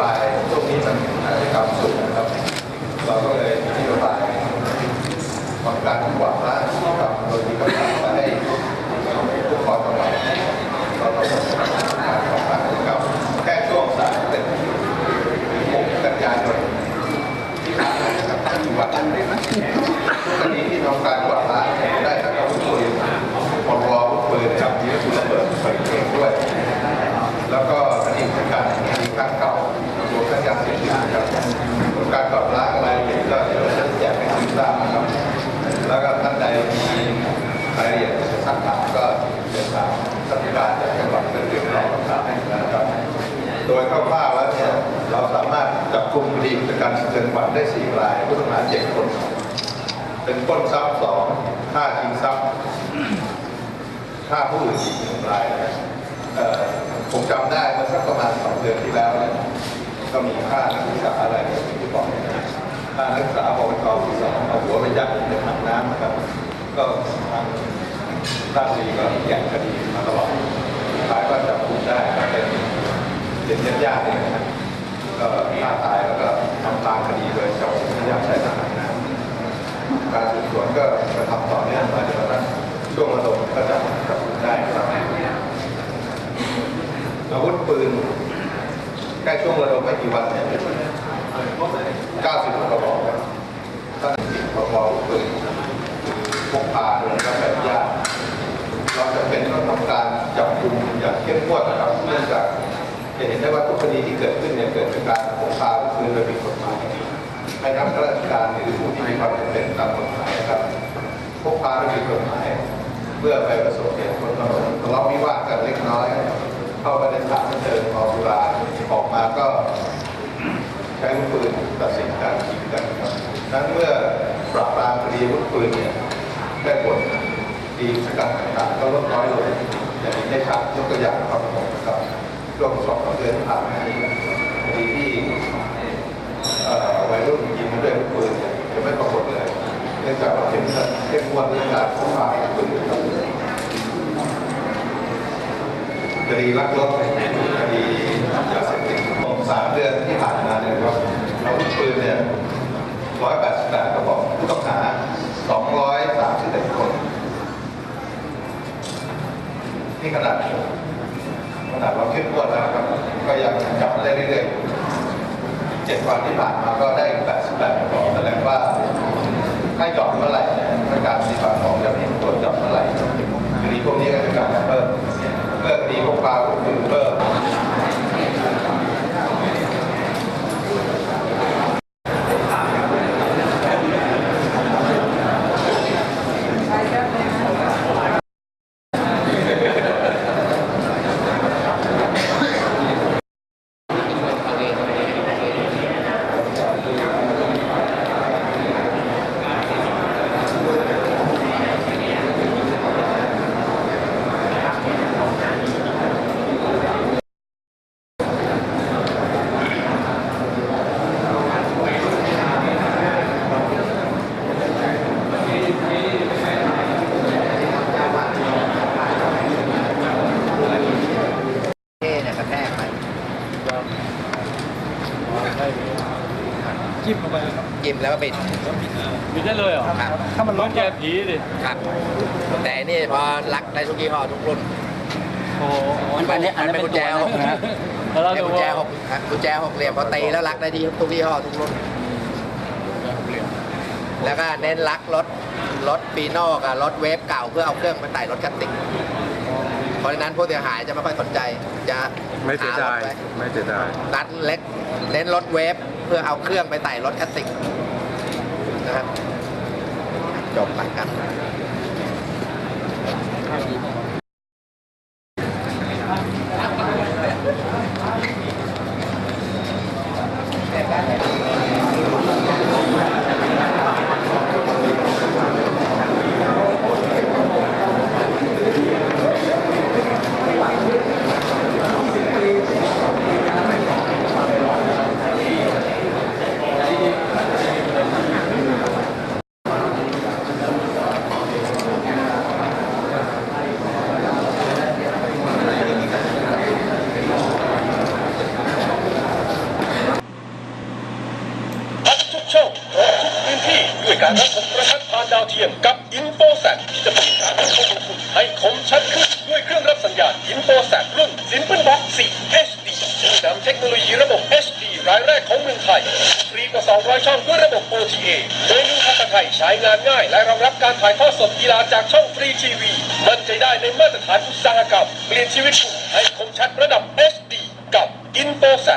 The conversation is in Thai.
บายช่วงนี้มันให้ความสุขนะครับ เราก็เลยมีนโยบายของการกวาดล้างกับโดยมีกำลังมาให้ผู้ขอจังหวัดเราต้องการของการกับแค่ช่วงสามเป็นหกกันยายนที่ผ่านมานะครับที่วัดนั้นเลยนะคดีที่ทำการกวาดล้างได้จากอาวุธปืนพรบอาวุธปืนกับยิงปืนระเบิดใส่เองด้วย แล้วก็คดีทางการคดีครั้งเก่ารวมทั้งยาเสพติดนะครับผลการกลับล้างอะไรเนี่ยก็เดี๋ยวเราจะแจกให้คุณทราบนะครับ แล้วก็ท่านใดมีรายละเอียดจะสักถามก็เรียนถามท่านผู้การจากจังหวัดเป็นเรื่องรองคำถามให้นะครับ โด ยคร่าวๆแล้วเนี่ยเราสามารถจับกลุ่มคดีกิการสะเทือนขวัญได้สี่รายผู้ต้องหาเจ็ดคน เป็นปล้นทรัพย์สองฆ่าชิงทรัพย์ฆ่าผู้อื่นอีกหนึ่งรายผมจำได้เมื่อสักประมาณสองเดือนที่แล้วเนี่ยก็มีฆ่านักศึกษาอะไรที่บอกนะฆ่านักศึกษาปวชปีสองเอาหัวไปยัดในถังน้ำนะครับ ก็ทางราชบุรีก็แย่งคดีมาตลอดสุดท้ายก็จับกุมได้ก็เป็น เป็นญาติญาติๆเองนะครับก็ฆ่าตายแล้วก็ทำตามคดีโดยจับกุมญาติใช้ทหารน้ำการสืบสวนก็กระทำต่อเนื่องมาจนกระทั่งช่วงระดมก็จับจับได้ครับอาวุธปืนแค่ช่วงระดมไม่กี่วันเนี่ย90กระบอกครับท่านติดพรบอาวุธปืนพกพาโดยไม่รับอนุญาต จะเห็นได้ว่าทุกคดีที่เกิดขึ้นเนี่ยเกิดจากการพกพาอาวุธปืนโดยผิดกฎหมายให้นักราชการหรือผู้ที่มีความจำเป็นตามกฎหมายนะครับพกพาโดยผิดกฎหมายเพื่อไปประสบเหตุคนเราทะเลาะวิวาทกันเล็กน้อย เข้าไปในสถานเทิงเมาสุราออกมาก็ใช้วุธปืนตัดสินการยิงกันครับนั้นเมื่อปราบปรามคดีอาวุธปืนเนี่ยได้ผลดีสกัดต่างๆก็ลดน้อยลงอย่างนี้ได้ชัดยกตัวอย่างครับผมนะครับ ช่วงสองเดือนผ่านมานี้คดีที่วัยรุ่นยิงด้วยปืนเนี่ยจะไม่ปรากฏเลยเนื่องจากเราเข้มเข้มงวดเรื่องการพกพาอาวุธปืนคดีลักลอบคดียาเสพติดสามเดือนที่ผ่านมาเนี่ยครับอาปืนเนี่ยร้อยแปดสิบแปดกระบอกผู้ต้องหาสองร้อยสามสิบเอ็ดคน นี่ขนาด เข้มงวดแล้วนะครับ ก็ยังจับได้เรื่อยๆเจ็ดวันที่ผ่านมาก็ได้ 88กระบอกแสดงว่าถ้าหย่อดเมื่อไหร่การสีฟันของเจ้าหน้าที่ตำรวจหย่อนเมื่อไหร่คดีพวกนี้ก็จะกลับมาเพิ่มเมื่อคดีพวกปลาพวกปืนเพิ่ม เท่เนี่ยกระแทกไปจิ้มลงไปครับจิ้มแล้วก็ปิดบิดได้เลยเหรอครับถ้ามันร้อนแกผีดิครับแต่อันนี่พอรักได้ทุกยี่ห้อทุกรุ่นโอ้โหมันเป็นมันเป็นกุญแจหกแล้วเราเป็นดูกุญแจว่าหกครับกุญแจหกเหลี่ยมพอตีแล้วรักได้ที่ทุกยี่ห้อทุกรุ่นแล้วก็เน้นรักรถรถปีโน่กับรถเวฟเก่าเพื่อเอาเครื่องไปไต่รถคันติกเพ พราะนั้นผู้เสียหายจะไม่ค่อยสนใจจะไม่เสียดาไม่เสียดายรัดเล็กเน้นรถเวฟเพื่อเอาเครื่องไปไต่รถแคสติกนะครับจบไปครับ การรับชมประทัดผ่านดาวเทียมกับอินโฟแซที่จะเปลี่ยนการรับชมของคุณให้คมชัดขึ้นด้วยเครื่องรับสัญญาณอินโฟแซรุ่น Simple Box 4 HD ซึ่งนำเทคโนโลยีระบบ HD รายแรกของเมืองไทยฟรีกว่า 200 ช่องด้วยระบบ OTA เมนูภาษาไทยใช้งานง่าย และรองรับการถ่ายทอดสดกีฬาจากช่องฟรีทีวีมั่นใจได้ในมาตรฐานอุตสาหกรรมเปลี่ยนชีวิตคุณให้คมชัดระดับ HD กับ i n f o s a